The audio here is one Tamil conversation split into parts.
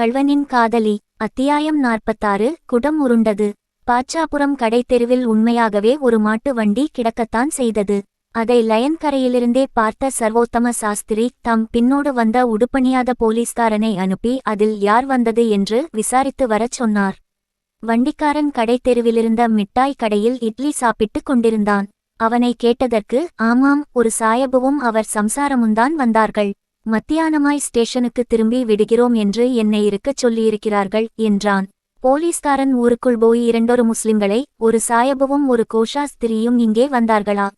கள்வனின் காதலி அத்தியாயம் நாற்பத்தாறு குடம் உருண்டது. பாச்சாபுரம் கடைத்தெருவில் உண்மையாகவே ஒரு மாட்டு வண்டி கிடக்கத்தான் செய்தது. அதை லயன் கரையிலிருந்தே பார்த்த சர்வோத்தம சாஸ்திரி தம் பின்னோடு வந்த உடுப்பணியாத போலீஸ்காரனை அனுப்பி அதில் யார் வந்தது என்று விசாரித்து வரச் சொன்னார். வண்டிக்காரன் கடைத்தெருவிலிருந்த மிட்டாய் கடையில் இட்லி சாப்பிட்டுக் கொண்டிருந்தான். அவனை கேட்டதற்கு ஆமாம் ஒரு சாயபுவும் அவர் சம்சாரமுந்தான் வந்தார்கள். மத்தியானமாய் ஸ்டேஷனுக்கு திரும்பி விடுகிறோம் என்று என்னை இருக்கச் சொல்லியிருக்கிறார்கள் என்றான். போலீஸ்காரன் ஊருக்குள் போய் இரண்டொரு முஸ்லிம்களை ஒரு சாயபுவும் ஒரு கோஷாஸ்திரியும் இங்கே வந்தார்களா?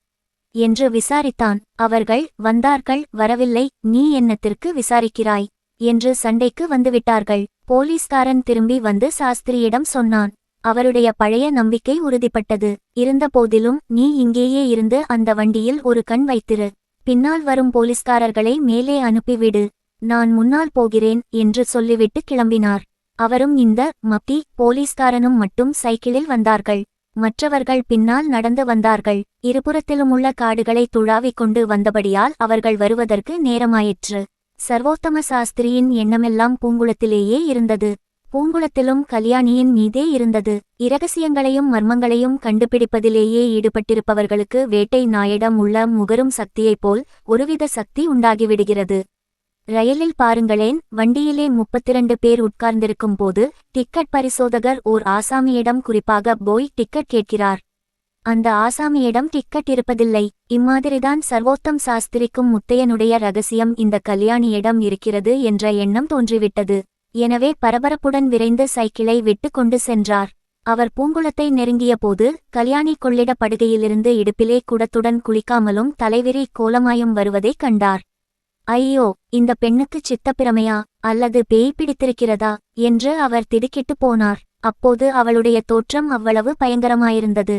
என்று விசாரித்தான். அவர்கள் வந்தார்கள் வரவில்லை நீ என்னத்திற்கு விசாரிக்கிறாய்? என்று சண்டைக்கு வந்துவிட்டார்கள். போலீஸ்காரன் திரும்பி வந்து சாஸ்திரியிடம் சொன்னான். அவருடைய பழைய நம்பிக்கை உறுதிப்பட்டது. இருந்தபோதிலும் நீ இங்கேயே இருந்து அந்த வண்டியில் ஒரு கண் வைத்திரு. பின்னால் வரும் போலீஸ்காரர்களை மேலே அனுப்பிவிடு. நான் முன்னால் போகிறேன் என்று சொல்லிவிட்டு கிளம்பினார். அவரும் இந்த மப்பி போலீஸ்காரனும் மட்டும் சைக்கிளில் வந்தார்கள். மற்றவர்கள் பின்னால் நடந்து வந்தார்கள். இருபுறத்திலுமுள்ள காடுகளை துழாவிக் கொண்டு வந்தபடியால் அவர்கள் வருவதற்கு நேரமாயிற்று. சர்வோத்தம சாஸ்திரியின் எண்ணமெல்லாம் பூங்குளத்திலேயே இருந்தது. பூங்குளத்திலும் கல்யாணியின் மீதே இருந்தது. இரகசியங்களையும் மர்மங்களையும் கண்டுபிடிப்பதிலேயே ஈடுபட்டிருப்பவர்களுக்கு வேட்டை நாயிடம் உள்ள முகரும் சக்தியைப் போல் ஒருவித சக்தி உண்டாகிவிடுகிறது. ரயிலில் பாருங்களேன் வண்டியிலே முப்பத்திரண்டு பேர் உட்கார்ந்திருக்கும் போது டிக்கெட் பரிசோதகர் ஓர் ஆசாமியிடம் குறிப்பாக போய் டிக்கெட் கேட்கிறார். அந்த ஆசாமியிடம் டிக்கெட் இருப்பதில்லை. இம்மாதிரிதான் சர்வோத்தம் சாஸ்திரிக்கும் முத்தையனுடைய ரகசியம் இந்த கல்யாணியிடம் இருக்கிறது என்ற எண்ணம் தோன்றிவிட்டது. எனவே பரபரப்புடன் விரைந்து சைக்கிளை விட்டு கொண்டு சென்றார். அவர் பூங்குளத்தை நெருங்கிய போது கல்யாணி கொள்ளிட படுகையிலிருந்து இடுப்பிலே குடத்துடன் குளிக்காமலும் தலைவிரி கோலமாயும் வருவதைக் கண்டார். ஐயோ இந்த பெண்ணுக்கு சித்தப்பிரமையா அல்லது பேய் பிடித்திருக்கிறதா? என்று அவர் திடுக்கிட்டு போனார். அப்போது அவளுடைய தோற்றம் அவ்வளவு பயங்கரமாயிருந்தது.